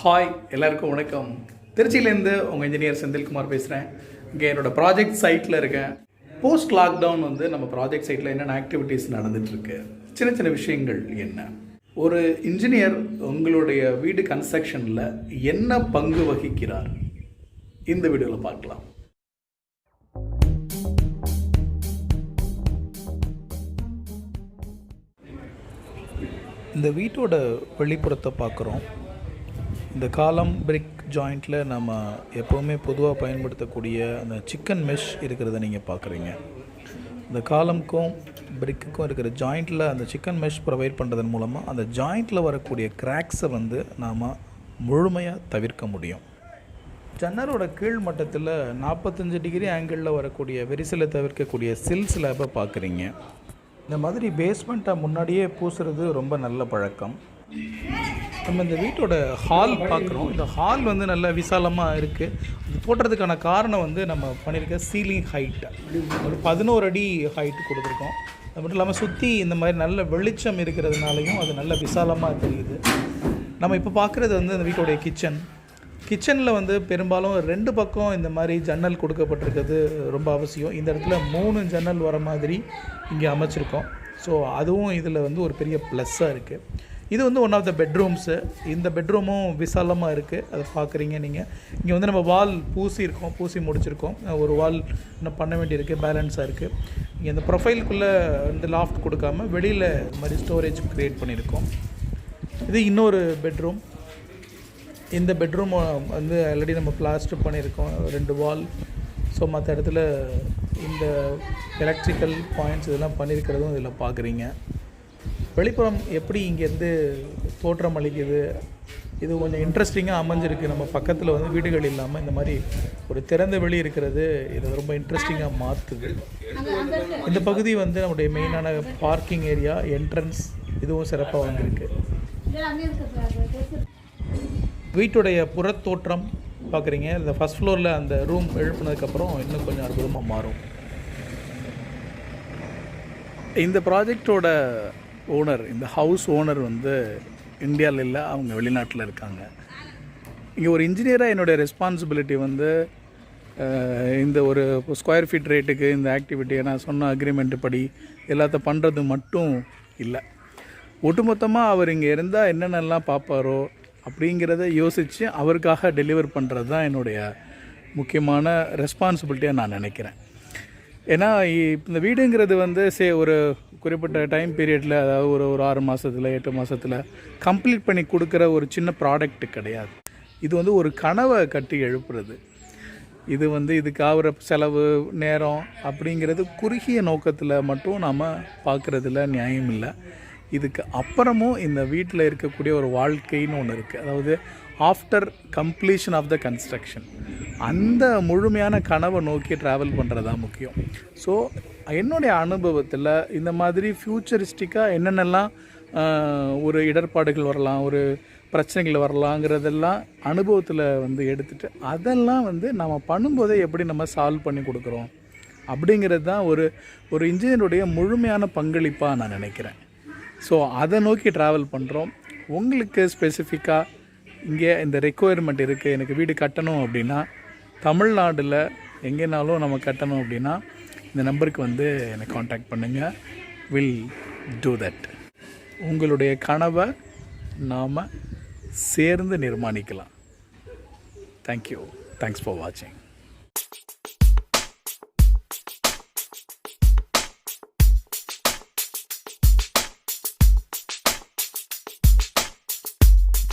Hi எல்லாருக்கும் வணக்கம். திருச்சியிலேருந்து உங்கள் இன்ஜினியர் செந்தில்குமார் பேசுகிறேன் இங்கே என்னோட ப்ராஜெக்ட் சைட்டில் இருக்கேன். போஸ்ட் லாக்டவுன் வந்து நம்ம ப்ராஜெக்ட் சைட்டில் என்னென்ன ஆக்டிவிட்டீஸ் நடந்துகிட்ருக்கு சின்ன சின்ன விஷயங்கள் என்ன? ஒரு இன்ஜினியர் உங்களுடைய வீடு கன்ஸ்ட்ரக்ஷனில் என்ன பங்கு வகிக்கிறார்? இந்த வீடியோவில் பார்க்கலாம். இந்த வீட்டோட வெளிப்புறத்தை பார்க்குறோம். இந்த காலம் பிரிக் ஜாயிண்ட்டில் நம்ம எப்போவுமே பொதுவாக பயன்படுத்தக்கூடிய அந்த சிக்கன் மெஷ் இருக்கிறத நீங்கள் பார்க்குறீங்க இந்த காலம்க்கும் பிரிக்குக்கும் இருக்கிற ஜாயிண்ட்டில் அந்த சிக்கன் மெஷ் ப்ரொவைட் பண்ணுறதன் மூலமாக அந்த ஜாயிண்ட்டில் வரக்கூடிய கிராக்ஸை வந்து நாம் முழுமையாக தவிர்க்க முடியும். ஜன்னலோட கீழ் மட்டத்தில் நாற்பத்தஞ்சு டிகிரி ஆங்கிளில் வரக்கூடிய விரிசலை தவிர்க்கக்கூடிய சில் ஸ்லாபை பார்க்குறீங்க இந்த மாதிரி பேஸ்மெண்ட்டை முன்னாடியே பூசுறது ரொம்ப நல்ல பழக்கம். நம்ம இந்த வீட்டோட ஹால் பார்க்குறோம். இந்த ஹால் வந்து நல்ல விசாலமாக இருக்குது இது போடுறதுக்கான காரணம் வந்து நம்ம பண்ணியிருக்க சீலிங் ஹைட் ஒரு பதினோரு அடி ஹைட் கொடுத்துருக்கோம். அது மட்டும் இல்லாமல் சுற்றி இந்த மாதிரி நல்ல வெளிச்சம் இருக்கிறதுனாலையும் அது நல்ல விசாலமாக தெரியுது. நம்ம இப்போ பார்க்குறது வந்து இந்த வீட்டோடைய கிச்சன் கிச்சனில் வந்து பெரும்பாலும் ரெண்டு பக்கம் இந்த மாதிரி ஜன்னல் கொடுக்கப்பட்டிருக்கிறது ரொம்ப அவசியம். இந்த இடத்துல மூணு ஜன்னல் வர மாதிரி இங்கே அமைச்சிருக்கோம். ஸோ அதுவும் இதில் வந்து ஒரு பெரிய ப்ளஸ்ஸாக இருக்குது இது வந்து ஒன் ஆஃப் த பெட்ரூம்ஸு இந்த பெட்ரூமும் விசாலமாக இருக்குது அதை பார்க்குறீங்க நீங்கள் இங்கே வந்து நம்ம வால் பூசி இருக்கோம் பூசி முடிச்சிருக்கோம். ஒரு வால் இன்னும் பண்ண வேண்டியிருக்கு பேலன்ஸாக இருக்குது இங்கே இந்த ப்ரொஃபைலுக்குள்ளே இந்த லாஃப்ட் கொடுக்காம வெளியில் இந்த மாதிரி ஸ்டோரேஜ் க்ரியேட் பண்ணியிருக்கோம். இது இன்னொரு பெட்ரூம் இந்த பெட்ரூம் வந்து ஆல்ரெடி நம்ம பிளாஸ்டர் பண்ணியிருக்கோம். ரெண்டு வால். ஸோ மற்ற இடத்துல இந்த எலக்ட்ரிக்கல் பாயிண்ட்ஸ் இதெல்லாம் பண்ணியிருக்கிறதும் இதில் பார்க்குறீங்க. வெளிப்புறம் எப்படி இங்கேருந்து தோற்றம் அளிக்குது? இது கொஞ்சம் இன்ட்ரெஸ்டிங்காக அமைஞ்சிருக்கு. நம்ம பக்கத்தில் வந்து வீடுகள் இல்லாமல் இந்த மாதிரி ஒரு திறந்த வெளி இருக்கிறது இது ரொம்ப இன்ட்ரெஸ்டிங்காக மாற்றுது இந்த பகுதி வந்து நம்முடைய மெயினான பார்க்கிங் ஏரியா என்ட்ரன்ஸ் இதுவும் சிறப்பாக வந்திருக்கு. வீட்டுடைய புறத்தோற்றம் பார்க்குறீங்க இந்த ஃபஸ்ட் ஃப்ளோரில் அந்த ரூம் எழுப்புனதுக்கப்புறம் இன்னும் கொஞ்சம் அற்புதமாக மாறும். இந்த ப்ராஜெக்டோட ஓனர் இந்த ஹவுஸ் ஓனர் வந்து இந்தியாவில் இல்லை அவங்க வெளிநாட்டில் இருக்காங்க. இங்கே ஒரு இன்ஜினியராக என்னுடைய ரெஸ்பான்சிபிலிட்டி வந்து இந்த ஒரு ஸ்கொயர் ஃபீட் ரேட்டுக்கு இந்த ஆக்டிவிட்டியை நான் சொன்ன அக்ரிமெண்ட் படி எல்லாத்த பண்ணுறது மட்டும் இல்லை. ஒட்டுமொத்தமாக அவர் இங்கே இருந்தால் என்னென்னலாம் பார்ப்பாரோ அப்படிங்கிறத யோசித்து அவருக்காக டெலிவர் பண்ணுறது தான் என்னுடைய முக்கியமான ரெஸ்பான்சிபிலிட்டியாக நான் நினைக்கிறேன். ஏன்னா இந்த வீடுங்கிறது வந்து சே ஒரு குறிப்பிட்ட டைம் பீரியடில் அதாவது ஒரு ஒரு ஆறு மாதத்தில் எட்டு மாதத்தில் கம்ப்ளீட் பண்ணி கொடுக்குற ஒரு சின்ன ப்ராடக்ட் கிடையாது. இது வந்து ஒரு கனவை கட்டி எழுப்புறது. இது வந்து இதுக்கு ஆகிற செலவு நேரம் அப்படிங்கிறது குறுகிய நோக்கத்தில் மட்டும் நாம் பார்க்குறதுல நியாயம் இல்லை. இதுக்கு அப்புறமும் இந்த வீட்டில் இருக்கக்கூடிய ஒரு வாழ்க்கைன்னு ஒன்று இருக்குது அதாவது after completion of the construction அந்த முழுமையான கனவை நோக்கி ட்ராவல் பண்ணுறது தான் முக்கியம். ஸோ என்னுடைய அனுபவத்தில் இந்த மாதிரி ஃப்யூச்சரிஸ்டிக்காக என்னென்னலாம் ஒரு இடர்பாடுகள் வரலாம் ஒரு பிரச்சனைகள் வரலாங்கிறதெல்லாம் அனுபவத்தில் வந்து எடுத்துட்டு அதெல்லாம் வந்து நம்ம பண்ணும்போதே எப்படி நம்ம சால்வ் பண்ணி கொடுக்குறோம்? அப்படிங்கிறது தான் ஒரு ஒரு இன்ஜினியருடைய முழுமையான பங்களிப்பாக நான் நினைக்கிறேன். ஸோ அதை நோக்கி ட்ராவல் பண்ணுறோம் உங்களுக்கு ஸ்பெசிஃபிக்காக இங்கே இந்த ரெக்குயர்மெண்ட் இருக்குது எனக்கு வீடு கட்டணும் அப்படின்னா தமிழ்நாட்டில் எங்கேனாலும் நம்ம கட்டணும் அப்படின்னா இந்த நம்பருக்கு வந்து என்னை காண்டாக்ட் பண்ணுங்கள் வில் டூ தட் உங்களுடைய கனவை நாம் சேர்ந்து நிர்மாணிக்கலாம். தேங்க்யூ தேங்க்ஸ் ஃபார் வாட்சிங்